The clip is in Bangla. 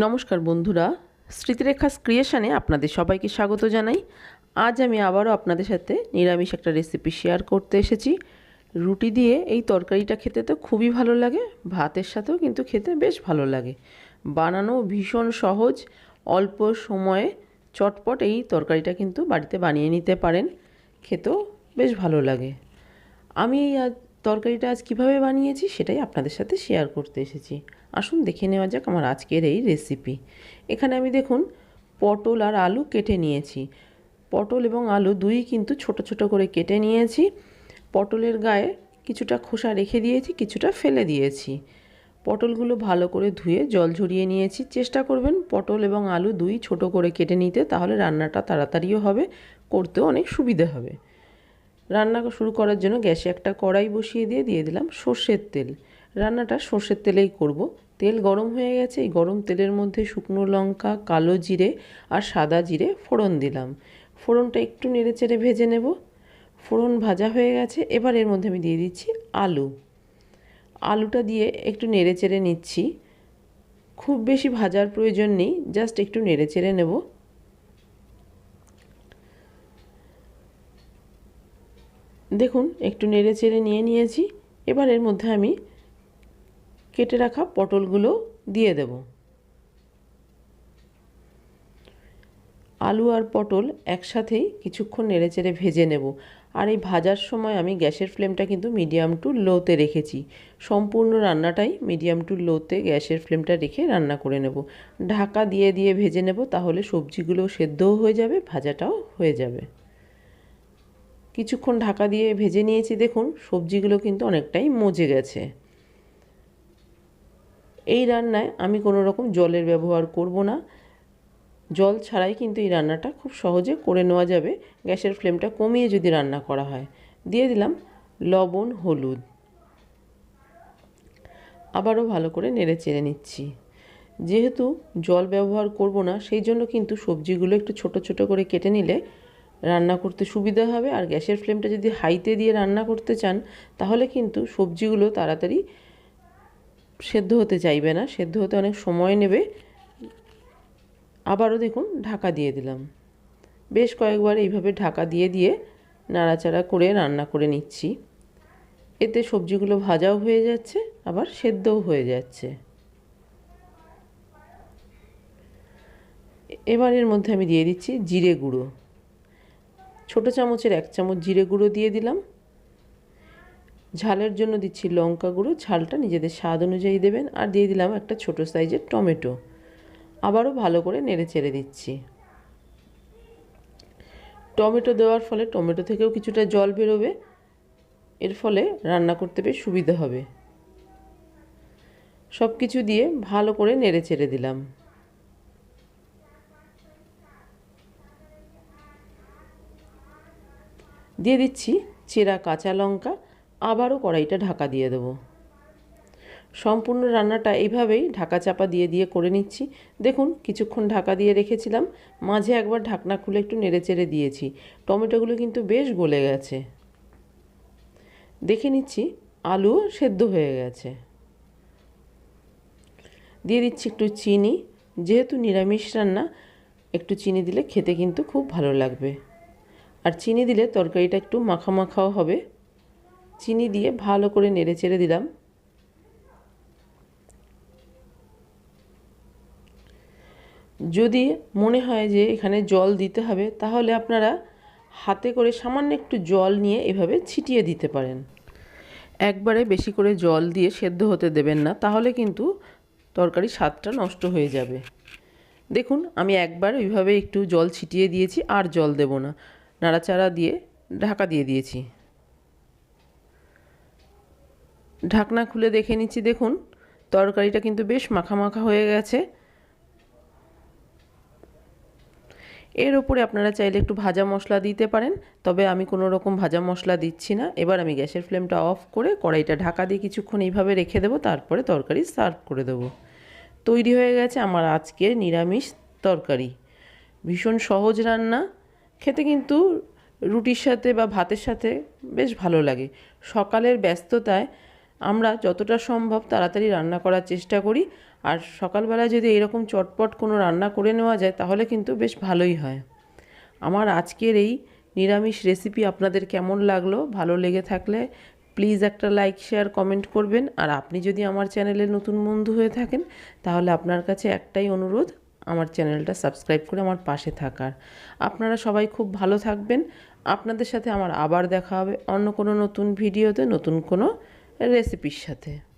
নমস্কার বন্ধুরা, স্মৃতিরেখাস ক্রিয়েশনে আপনাদের সবাইকে স্বাগত জানাই। আজ আমি আবারও আপনাদের সাথে নিরামিষ একটা রেসিপি শেয়ার করতে এসেছি। রুটি দিয়ে এই তরকারিটা খেতে তো খুবই ভালো লাগে, ভাতের সাথেও কিন্তু খেতে বেশ ভালো লাগে। বানানো ভীষণ সহজ, অল্প সময়ে চটপট এই তরকারিটা কিন্তু বাড়িতে বানিয়ে নিতে পারেন, খেতেও বেশ ভালো লাগে। আমি এই তরকারিটা আজ কীভাবে বানিয়েছি সেটাই আপনাদের সাথে শেয়ার করতে এসেছি। আসুন দেখে নেওয়া যাক আমার আজকের এই রেসিপি এখানে আমি দেখুন, পটল আর আলু কেটে নিয়েছি। পটল এবং আলু দুই কিন্তু ছোট ছোট করে কেটে নিয়েছি। পটলের গায়ে কিছুটা খোসা রেখে দিয়েছি, কিছুটা ফেলে দিয়েছি। পটলগুলো ভালো করে ধুয়ে জল ঝরিয়ে নিয়েছি। চেষ্টা করবেন পটল এবং আলু দুই ছোট করে কেটে নিতে, তাহলে রান্নাটা তাড়াতাড়িও হবে, করতেও অনেক সুবিধে হবে। রান্না শুরু করার জন্য গ্যাসে একটা কড়াই বসিয়ে দিয়ে দিয়ে দিলাম সর্ষের তেল। রান্নাটা সর্ষের তেলেই করব। তেল গরম হয়ে গেছে, এই গরম তেলের মধ্যে শুকনো লঙ্কা, কালো জিরে আর সাদা জিরে ফোড়ন দিলাম। ফোড়নটা একটু নেড়ে চেড়ে ভেজে নেব। ফোড়ন ভাজা হয়ে গেছে, এবার এর মধ্যে আমি দিয়ে দিচ্ছি আলু। আলুটা দিয়ে একটু নেড়ে চেড়ে নিচ্ছি। খুব বেশি ভাজার প্রয়োজন নেই, জাস্ট একটু নেড়ে চেড়ে নেব। দেখুন, একটু নেড়ে চেড়ে নিয়ে নিয়েছি। এবার এর মধ্যে আমি কেটে রাখা পটলগুলো দিয়ে দেব। আলু আর পটল একসাথেই কিছুক্ষণ নেড়ে চেড়ে ভেজে নেব। আর এই ভাজার সময় আমি গ্যাসের ফ্লেমটা কিন্তু মিডিয়াম টু লোতে রেখেছি। সম্পূর্ণ রান্নাটাই মিডিয়াম টু লোতে গ্যাসের ফ্লেমটা রেখে রান্না করে নেব। ঢাকা দিয়ে দিয়ে ভেজে নেব তাহলে সবজিগুলো সেদ্ধও হয়ে যাবে, ভাজাটাও হয়ে যাবে। কিছুক্ষণ ঢাকা দিয়ে ভেজে নিয়েছি দেখুন, সবজিগুলো কিন্তু অনেকটাই মজে গেছে। এই রান্নায় আমি কোনো রকম জলের ব্যবহার করব না। জল ছাড়াই কিন্তু এই রান্নাটা খুব সহজে করে নেওয়া যাবে। গ্যাসের ফ্লেমটা কমিয়ে যদি রান্না করা হয়। দিয়ে দিলাম লবণ, হলুদ। আবারও ভালো করে নেড়ে চেড়ে নিচ্ছি। যেহেতু জল ব্যবহার করব না, সেই জন্য কিন্তু সবজিগুলো একটু ছোট ছোট করে কেটে নিলে রান্না করতে সুবিধা হবে। আর গ্যাসের ফ্লেমটা যদি হাইতে দিয়ে রান্না করতে চান, তাহলে কিন্তু সবজিগুলো তাড়াতাড়ি সেদ্ধ হতে চাইবে না, সেদ্ধ হতে অনেক সময় নেবে। আবারও দেখুন, ঢাকা দিয়ে দিলাম। বেশ কয়েকবার এইভাবে ঢাকা দিয়ে দিয়ে নাড়াচাড়া করে, রান্না করে নিচ্ছি। এতে সবজিগুলো ভাজাও হয়ে যাচ্ছে, আবার সেদ্ধও হয়ে যাচ্ছে। এবার এর মধ্যে আমি দিয়ে দিচ্ছি জিরে গুঁড়ো। ছোটো চামচের এক চামচ জিরে গুঁড়ো দিয়ে দিলাম। ঝালের জন্য দিচ্ছি লঙ্কা গুঁড়ো, ঝালটা নিজেদের স্বাদ অনুযায়ী দেবেন। আর দিয়ে দিলাম একটা ছোট সাইজের টমেটো। আবারও ভালো করে নেড়ে চেড়ে দিচ্ছি। টমেটো দেওয়ার ফলে টমেটো থেকেও কিছুটা জল বেরোবে। এর ফলে রান্না করতে বেশ সুবিধা হবে। সব কিছু দিয়ে ভালো করে নেড়ে চেড়ে দিলাম। দিয়ে দিচ্ছি চেরা কাঁচা লঙ্কা। আবারও কড়াইটা ঢাকা দিয়ে দেবো। সম্পূর্ণ রান্নাটা এইভাবেই ঢাকা চাপা দিয়ে দিয়ে করে নিচ্ছি। দেখুন, কিছুক্ষণ ঢাকা দিয়ে রেখেছিলাম, মাঝে একবার ঢাকনা খুলে একটু নেড়ে চেড়ে দিয়েছি। টমেটোগুলো কিন্তু বেশ গলে গেছে। দেখে নিচ্ছি আলুও সেদ্ধ হয়ে গেছে। দিয়ে দিচ্ছি একটু চিনি। যেহেতু নিরামিষ রান্না, একটু চিনি দিলে খেতে কিন্তু খুব ভালো লাগবে। আর চিনি দিলে তরকারিটা একটু মাখা মাখাও হবে। চিনি দিয়ে ভালো করে নেড়ে চেড়ে দিলাম। যদি মনে হয় যে এখানে জল দিতে হবে, তাহলে আপনারা হাতে করে সামান্য একটু জল নিয়ে এভাবে ছিটিয়ে দিতে পারেন। একবারে বেশি করে জল দিয়ে সেদ্ধ হতে দেবেন না, তাহলে কিন্তু তরকারি স্বাদটা নষ্ট হয়ে যাবে। দেখুন, আমি একবার ওইভাবে একটু জল ছিটিয়ে দিয়েছি, আর জল দেব না। নাড়াচাড়া দিয়ে ঢাকা দিয়ে দিয়েছি। ঢাকনা খুলে দেখে নিচ্ছি, দেখুন, তরকারিটা কিন্তু বেশ মাখা মাখা হয়ে গেছে। এর ওপরে আপনারা চাইলে একটু ভাজা মশলা দিতে পারেন, তবে আমি কোনো রকম ভাজা মশলা দিচ্ছি না। এবার আমি গ্যাসের ফ্লেমটা অফ করে কড়াইটা ঢাকা দিয়ে কিছুক্ষণ এইভাবে রেখে দেবো, তারপরে তরকারি সার্ভ করে দেবো। তৈরি হয়ে গেছে আমার আজকের নিরামিষ তরকারি। ভীষণ সহজ রান্না, খেতে কিন্তু রুটির সাথে বা ভাতের সাথে বেশ ভালো লাগে। সকালের ব্যস্ততায় আমরা যতটা সম্ভব তাড়াতাড়ি রান্না করার চেষ্টা করি। আর সকালবেলায় যদি এরকম চটপট কোনো রান্না করে নেওয়া যায়, তাহলে কিন্তু বেশ ভালোই হয়। আমার আজকের এই নিরামিষ রেসিপি আপনাদের কেমন লাগল, ভালো লেগে থাকলে প্লিজ একটা লাইক শেয়ার কমেন্ট করবেন। আর আপনি যদি আমার চ্যানেলে নতুন বন্ধু হয়ে থাকেন, তাহলে আপনার কাছে একটাই অনুরোধ, আমার চ্যানেলটা সাবস্ক্রাইব করে আমার পাশে থাকার। আপনারা সবাই খুব ভালো থাকবেন। আপনাদের সাথে আমার আবার দেখা হবে অন্য কোনো নতুন ভিডিওতে নতুন কোনো রেসিপির সাথে।